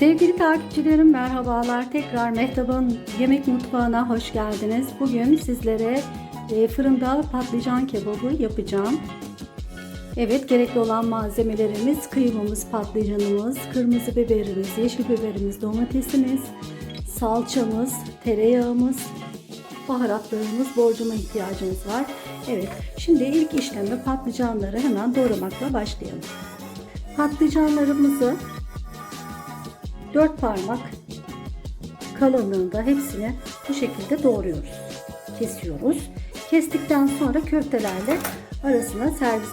Sevgili takipçilerim merhabalar. Tekrar Mehtap'ın yemek mutfağına hoş geldiniz. Bugün sizlere e, fırında patlıcan kebabı yapacağım. Evet gerekli olan malzemelerimiz kıymamız, patlıcanımız, kırmızı biberimiz, yeşil biberimiz, domatesimiz, salçamız, tereyağımız, baharatlarımız, borcama ihtiyacımız var. Evet şimdi ilk işlemi patlıcanları hemen doğramakla başlayalım. Patlıcanlarımızı 4 parmak kalınlığında hepsini bu şekilde doğruyoruz. Kesiyoruz. Kestikten sonra köftelerle arasına servis.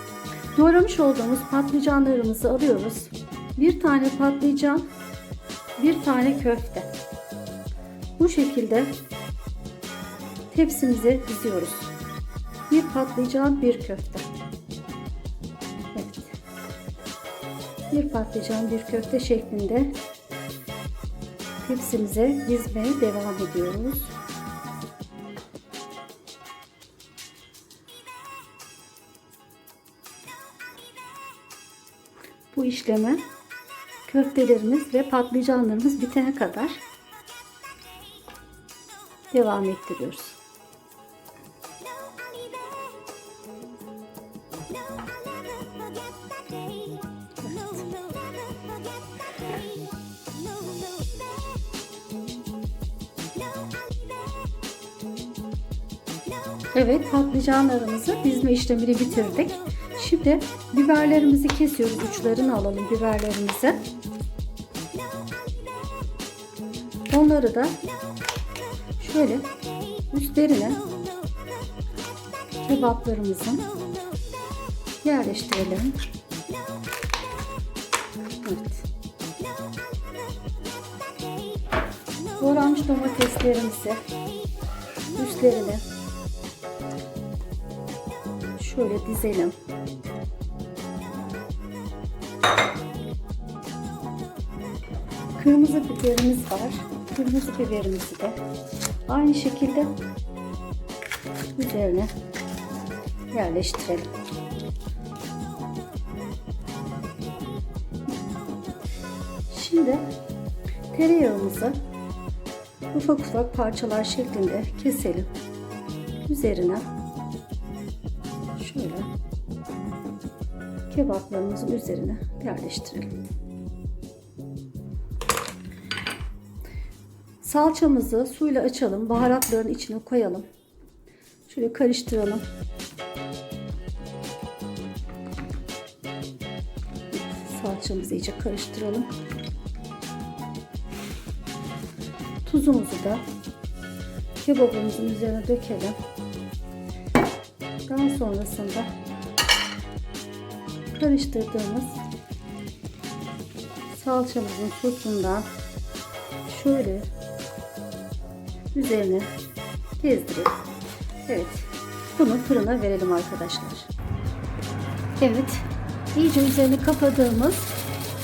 Doğramış olduğumuz patlıcanlarımızı alıyoruz. Bir tane patlıcan, bir tane köfte. Bu şekilde tepsimize diziyoruz. Bir patlıcan, bir köfte. Evet. Bir patlıcan, bir köfte şeklinde tepsimize dizmeye devam ediyoruz. Bu işlemi köftelerimiz ve patlıcanlarımız bitene kadar devam ettiriyoruz. Evet patlıcanlarımızı dizme işlemini bitirdik. Şimdi biberlerimizi kesiyoruz. Uçlarını alalım biberlerimizi. Onları da şöyle üstlerine kebaplarımızın yerleştirelim. Evet. Doğranmış domateslerimizi üstlerine şöyle dizelim. Kırmızı biberimiz var. Kırmızı biberimizi de aynı şekilde üzerine yerleştirelim. Şimdi tereyağımızı ufak ufak parçalar şeklinde keselim. Üzerine şöyle kebaplarımızın üzerine yerleştirelim. Salçamızı suyla açalım. Baharatların içine koyalım. Şöyle karıştıralım. Salçamızı iyice karıştıralım. Tuzumuzu da kebabımızın üzerine dökelim. Daha sonrasında karıştırdığımız salçamızın sosundan şöyle üzerine gezdirip evet bunu fırına verelim arkadaşlar. Evet iyice üzerini kapadığımız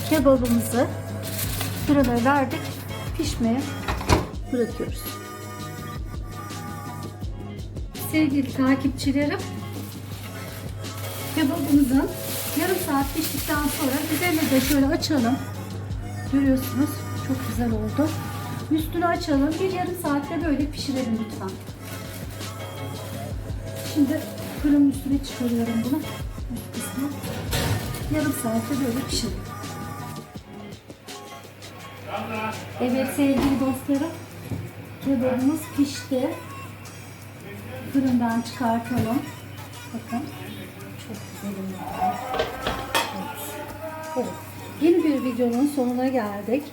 kebabımızı fırına verdik pişmeye bırakıyoruz. Sevgili takipçilerim kebabımızın yarım saat piştikten sonra üzerine de şöyle açalım. Görüyorsunuz çok güzel oldu. Üstünü açalım. Bir yarım saatte böyle pişirelim lütfen. Şimdi fırının üstüne çıkarıyorum bunu. Yarım saatte böyle pişirelim. Evet sevgili dostlarım. Kebabımız pişti. Fırından çıkartalım. Bakın. Çok güzel. Evet. evet. Yeni bir videonun sonuna geldik.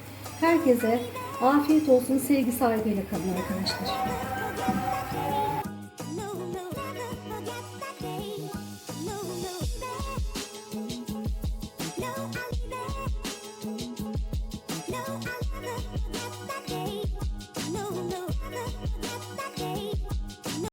Herkese afiyet olsun, sevgi saygıyla kalın arkadaşlar.